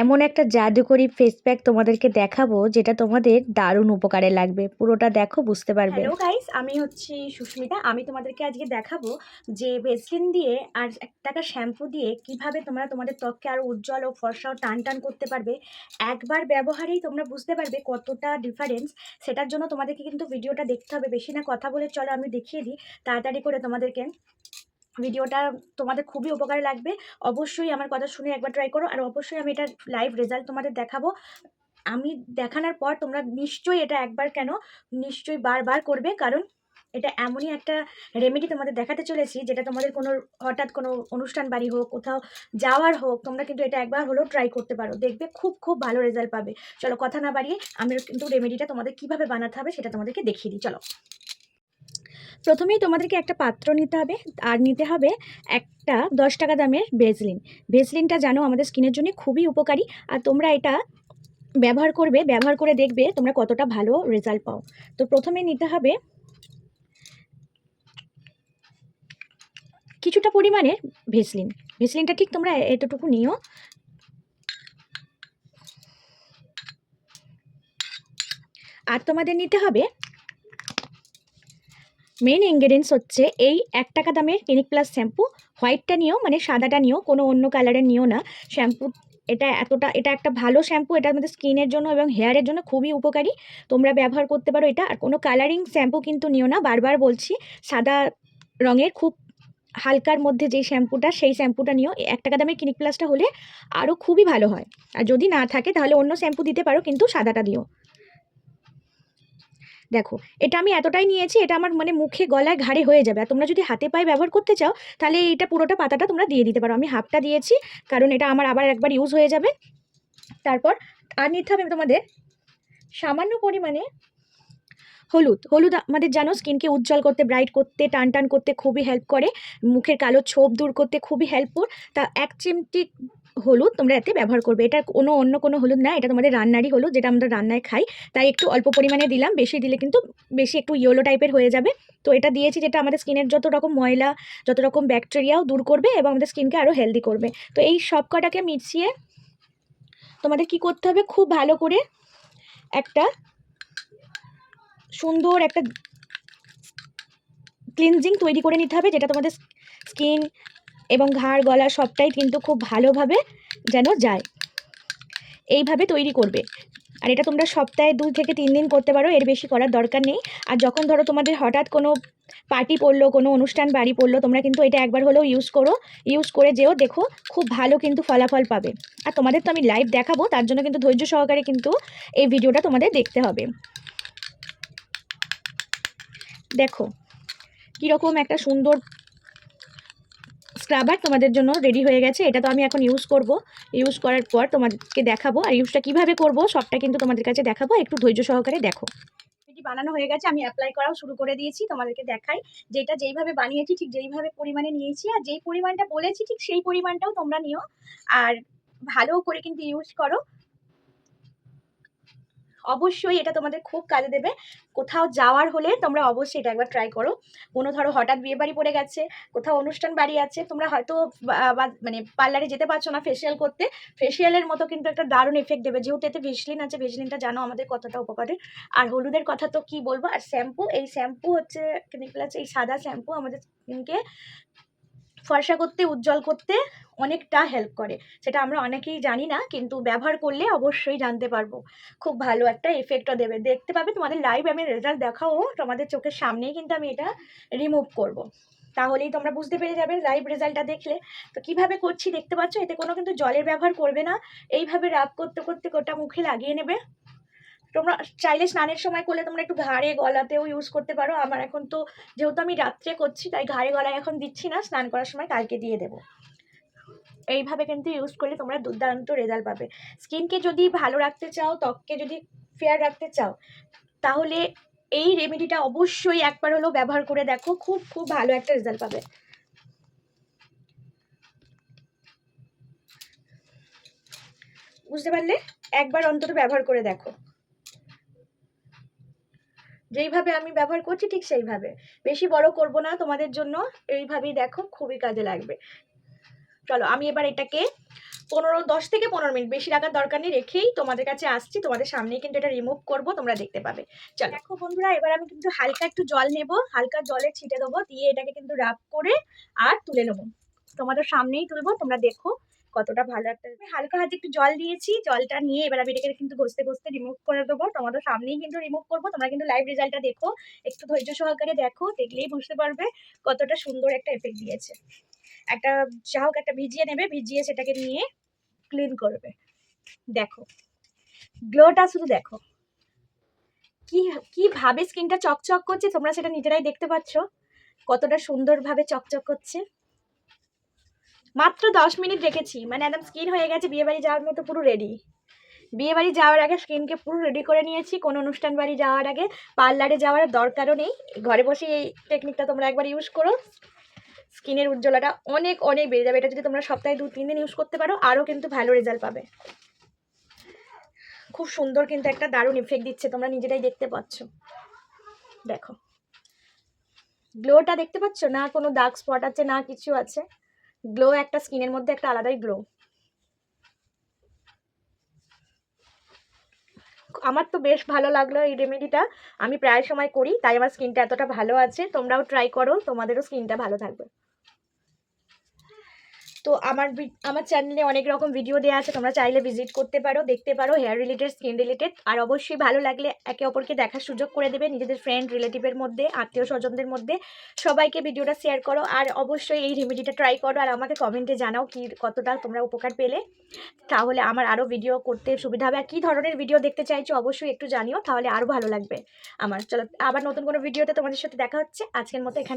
এমন একটা জাদুকরি face pack তোমাদেরকে দেখাবো, যেটা তোমাদের দারুণ উপকারে লাগবে। পুরোটা দেখো, বুঝতে পারবে। হ্যালো গাইস আমি হচ্ছি সুস্মিতা। আমি তোমাদেরকে আজকে দেখাবো যে ভেসলিন দিয়ে আর এক টাকা শ্যাম্পু দিয়ে কীভাবে তোমরা তোমাদের ত্বককে আরও উজ্জ্বল ও ফর্সা ও টান টান করতে পারবে। একবার ব্যবহারেই তোমরা বুঝতে পারবে কতটা ডিফারেন্স সেটার জন্য তোমাদেরকে কিন্তু ভিডিওটা দেখতে হবে। বেশি না কথা বলে চলো, আমি দেখিয়ে দিই। তাড়াতাড়ি করে তোমাদেরকে। ভিডিওটা তোমাদের খুবই উপকারে লাগবে। অবশ্যই আমার কথা শুনে একবার ট্রাই করো আর অবশ্যই আমি এটার লাইভ রেজাল্ট তোমাদের দেখাবো। আমি দেখানোর পর তোমরা নিশ্চয়ই এটা একবার কেন নিশ্চয়ই বারবার করবে কারণ এটা এমনই একটা রেমেডি তোমাদের দেখাতে চলেছি যেটা তোমাদের কোনো হঠাৎ কোনো অনুষ্ঠান বাড়ি হোক, কোথাও যাওয়ার হোক, তোমরা কিন্তু এটা একবার হলেও ট্রাই করতে পারো। দেখবে খুব খুব ভালো রেজাল্ট পাবে। চলো কথা না বাড়িয়ে আমি কিন্তু রেমেডিটা তোমাদের কীভাবে বানাতে হবে সেটা তোমাদেরকে দেখিয়ে দিই। চলো। প্রথমেই তোমাদেরকে একটা পাত্র নিতে হবে, আর নিতে হবে একটা দশ টাকা দামের ভেজলিন। ভেজলিনটা জানো আমাদের স্কিনের জন্য খুবই উপকারী, আর তোমরা এটা ব্যবহার করবে, ব্যবহার করে দেখবে তোমরা কতটা ভালো রেজাল্ট পাও। তো প্রথমে নিতে হবে কিছুটা পরিমাণের ভেসলিন ভেসলিনটা ঠিক তোমরা এতটুকু নিও। আর তোমাদের নিতে হবে মেন ইনগ্রেডিয়েন্টস হচ্ছে এই এক টাকা দামের ক্লিনিক প্লাস শ্যাম্পু হোয়াইটটা নিও মানে সাদাটা নিও, কোনো অন্য কালারের নিও না। শ্যাম্পু এটা এতটা, এটা একটা ভালো শ্যাম্পু এটা আমাদের স্কিনের জন্য এবং হেয়ারের জন্য খুবই উপকারী। তোমরা ব্যবহার করতে পারো এটা। আর কোনো কালারিং শ্যাম্পু কিন্তু নিও না। বারবার বলছি, সাদা রঙের খুব হালকার মধ্যে যেই শ্যাম্পুটা সেই শ্যাম্পুটা নিও। এক টাকা দামের ক্লিনিক প্লাসটা হলে আরও খুবই ভালো হয়। আর যদি না থাকে, তাহলে অন্য শ্যাম্পু দিতে পারো, কিন্তু সাদাটা দিও। দেখো, এটা আমি এতটাই নিয়েছি, এটা আমার মানে মুখে গলায় ঘাড়ে হয়ে যাবে। আর তোমরা যদি হাতে পায়ে ব্যবহার করতে চাও, তাহলে এটা পুরোটা পাতাটা তোমরা দিয়ে দিতে পারো। আমি হাফটা দিয়েছি, কারণ এটা আমার আবার একবার ইউজ হয়ে যাবে। তারপর, আর নিতে হবে তোমাদের সামান্য পরিমাণে হলুদ। হলুদ আমাদের জানো, স্কিনকে উজ্জ্বল করতে ব্রাইট করতে, টান টান করতে খুবই হেল্প করে। মুখের কালো ছোপ দূর করতে খুবই হেল্পফুল তা এক চিমটি হলুদ তোমরা এতে ব্যবহার করবে। এটা কোনো অন্য কোনো হলুদ না, এটা তোমাদের রান্নারই হলুদ, যেটা আমরা রান্নায় খাই। তাই একটু অল্প পরিমাণে দিলাম, বেশি দিলে কিন্তু বেশি একটু ইয়েলো টাইপের হয়ে যাবে। তো এটা দিয়েছি যেটা আমাদের স্কিনের যত রকম ময়লা, যত রকম ব্যাকটেরিয়াও দূর করবে এবং আমাদের স্কিনকে আরও হেলদি করবে। তো এই সব কটাকে মিশিয়ে তোমাদের কি করতে হবে? খুব ভালো করে একটা সুন্দর একটা ক্লিনজিং তৈরি করে নিতে হবে, যেটা তোমাদের স্কিন এবং ঘাড় গলা সবটাই কিন্তু খুব ভালোভাবে যেন যায়। এইভাবে তৈরি করবে। আর এটা তোমরা সপ্তাহে দুই থেকে তিন দিন করতে পারো, এর বেশি করার দরকার নেই। আর যখন ধরো তোমাদের হঠাৎ কোনো পার্টি পড়ল, কোনো অনুষ্ঠান বাড়ি পড়ল, তোমরা কিন্তু এটা একবার হলেও ইউজ করো। ইউজ করে যেও, দেখো খুব ভালো কিন্তু ফলাফল পাবে। আর তোমাদের তো আমি লাইভ দেখাবো, তার জন্য কিন্তু ধৈর্য সহকারে কিন্তু এই ভিডিওটা তোমাদের দেখতে হবে। দেখো, কীরকম একটা সুন্দর স্ক্রাবার তোমাদের জন্য রেডি হয়ে গেছে। এটা তো আমি এখন ইউজ করব। ইউজ করার পর তোমাদেরকে দেখাবো। আর ইউজটা কীভাবে করব, সবটা কিন্তু তোমাদের কাছে দেখাবো। একটু ধৈর্য সহকারে দেখো। এটি বানানো হয়ে গেছে, আমি অ্যাপ্লাই করাও শুরু করে দিয়েছি, তোমাদেরকে দেখাই। যেটা যেইভাবে বানিয়েছি, ঠিক যেইভাবে পরিমাণে নিয়েছি। আর যেই পরিমাণটা বলেছি, ঠিক সেই পরিমাণটাও তোমরা নিও। আর ভালো করে কিন্তু ইউজ করো। অবশ্যই এটা তোমাদের খুব কাজে দেবে। কোথাও যাওয়ার হলে তোমরা অবশ্যই এটা একবার ট্রাই করো। কোনো ধরো হঠাৎ বিয়ে বাড়ি পড়ে গেছে, কোথাও অনুষ্ঠান বাড়ি আছে, তোমরা হয়তো মানে পার্লারে যেতে পারছ না ফেসিয়াল করতে। ফেসিয়ালের মতো কিন্তু একটা দারুণ এফেক্ট দেবে। যেহেতু এতে ভেসলিন আছে ভেসলিনটা জানো আমাদের কতটা উপকারের আর হলুদের কথা তো কি বলব? আর শ্যাম্পু এই শ্যাম্পু হচ্ছে এই সাদা শ্যাম্পু আমাদের স্কিনকে ফর্সা করতে, উজ্জ্বল করতে অনেকটা হেল্প করে। সেটা আমরা অনেকেই জানি না, কিন্তু ব্যবহার করলে অবশ্যই জানতে পারব। খুব ভালো একটা এফেক্টও দেবে। দেখতে পাবে তোমাদের লাইভ আমি রেজাল্ট দেখাও, তোমাদের চোখের সামনেই কিন্তু আমি এটা রিমুভ করব। তাহলেই তোমরা বুঝতে পেরে যাবে লাইভ রেজাল্টটা দেখলে। তো কীভাবে করছি দেখতে পাচ্ছ? এতে কোনো কিন্তু জলের ব্যবহার করবে না। এইভাবে রাব করতে করতে গোটা মুখে লাগিয়ে নেবে। তোমরা চাইলে স্নানের সময় করলে তোমরা একটু ঘাড়ে গলাতেও ইউজ করতে পারো। আমার এখন তো যেহেতু আমি রাত্রে করছি, তাই ঘাড়ে গলায় এখন দিচ্ছি না, স্নান করার সময় কালকে দিয়ে দেবো। এইভাবে কিন্তু ইউজ করলে তোমরা দুর্দান্ত রেজাল্ট পাবে। স্কিনকে যদি ভালো রাখতে চাও, ত্বককে যদি ফেয়ার রাখতে চাও, তাহলে এই রেমেডিটা অবশ্যই একবার হলেও ব্যবহার করে দেখো, খুব খুব ভালো একটা রেজাল্ট পাবে। বুঝতে পারলে? একবার অন্তত ব্যবহার করে দেখো। যেইভাবে আমি ব্যবহার করছি ঠিক সেইভাবে। বেশি বড় করব না, তোমাদের জন্য এইভাবেই দেখো খুবই কাজে লাগবে। চলো, আমি এবার এটাকে পনেরো, দশ থেকে পনেরো মিনিট বেশি রাখার দরকার নেই, রেখেই তোমাদের কাছে আসছি। তোমাদের সামনেই কিন্তু এটা রিমুভ করব, তোমরা দেখতে পাবে। চলো, দেখো বন্ধুরা, এবার আমি কিন্তু হালকা একটু জল নেব, হালকা জলে ছিটে দেবো, দিয়ে এটাকে কিন্তু রাব করে আর তুলে নেব। তোমাদের সামনেই তুলবো, তোমরা দেখো কতটা ভালো একটা হালকা হাতে একটু জল দিয়েছি, জলটা নিয়ে এবার আমি এটাকে কিন্তু ঘষতে ঘষতে রিমুভ করে দেবো। তোমাদের সামনেই কিন্তু রিমুভ করব। তোমরা কিন্তু লাইভ রেজাল্টটা দেখো। একটু ধৈর্য সহকারে দেখো, দেখলেই বুঝতে পারবে কতটা সুন্দর একটা এফেক্ট দিয়েছে। একটা, যা হোক একটা ভিজিয়ে নেবে, ভিজিয়ে সেটাকে নিয়ে ক্লিন করবে। দেখো গ্লোটা শুধু দেখো। কি, কীভাবে স্কিনটা চকচক করছে তোমরা সেটা নিজেরাই দেখতে পাচ্ছ। কতটা সুন্দরভাবে চকচক করছে। মাত্র দশ মিনিট রেখেছি। মানে একদম স্কিন হয়ে গেছে বিয়ে বাড়ি যাওয়ার মতো পুরো রেডি বিয়ে বাড়ি যাওয়ার আগে স্কিনকে পুরো রেডি করে নিয়েছি। কোনো অনুষ্ঠান বাড়ি যাওয়ার আগে, পার্লারে যাওয়ার দরকারও নেই। ঘরে বসে এই টেকনিকটা তোমরা একবার ইউজ করো। স্কিনের উজ্জ্বলতা অনেক অনেক বেড়ে যাবে। এটা যদি তোমরা সপ্তাহে দু, তিন দিন ইউজ করতে পারো, আরও কিন্তু ভালো রেজাল্ট পাবে। খুব সুন্দর কিন্তু একটা দারুণ ইফেক্ট দিচ্ছে। তোমরা নিজেরাই দেখতে পাচ্ছ। দেখো। গ্লোটা দেখতে পাচ্ছ? না কোনো দাগ স্পট আছে, না কিছু আছে। গ্লো একটা স্কিনের মধ্যে একটা আলাদাই গ্লো আমার তো বেশ ভালো লাগল এই রেমেডিটা আমি প্রায় সময় করি, তাই আমার স্কিনটা এতটা ভালো আছে। তোমরাও ট্রাই করো, তোমাদেরও স্কিনটা ভালো থাকবে। তো আমার আমার চ্যানেলে অনেক রকম ভিডিও দেওয়া আছে, তোমরা চাইলে ভিজিট করতে পারো, দেখতে পারো হেয়ার রিলেটেড স্কিন রিলেটেড আর অবশ্যই ভালো লাগলে একে অপরকে দেখার সুযোগ করে দেবে নিজেদের ফ্রেন্ড রিলেটিভের মধ্যে, আত্মীয় স্বজনদের মধ্যে। সবাইকে ভিডিওটা শেয়ার করো, আর অবশ্যই এই রেমেডিটা ট্রাই করো, আর আমাকে কমেন্টে জানাও কি কতটা তোমরা উপকার পেলে। তাহলে আমার আরও ভিডিও করতে সুবিধা হবে। আর কী ধরনের ভিডিও দেখতে চাইছো অবশ্যই একটু জানিও, তাহলে আরও ভালো লাগবে। আমার, চলো, আবার নতুন কোনো ভিডিওতে তোমাদের সাথে দেখা হচ্ছে। আজকের মতো এখানে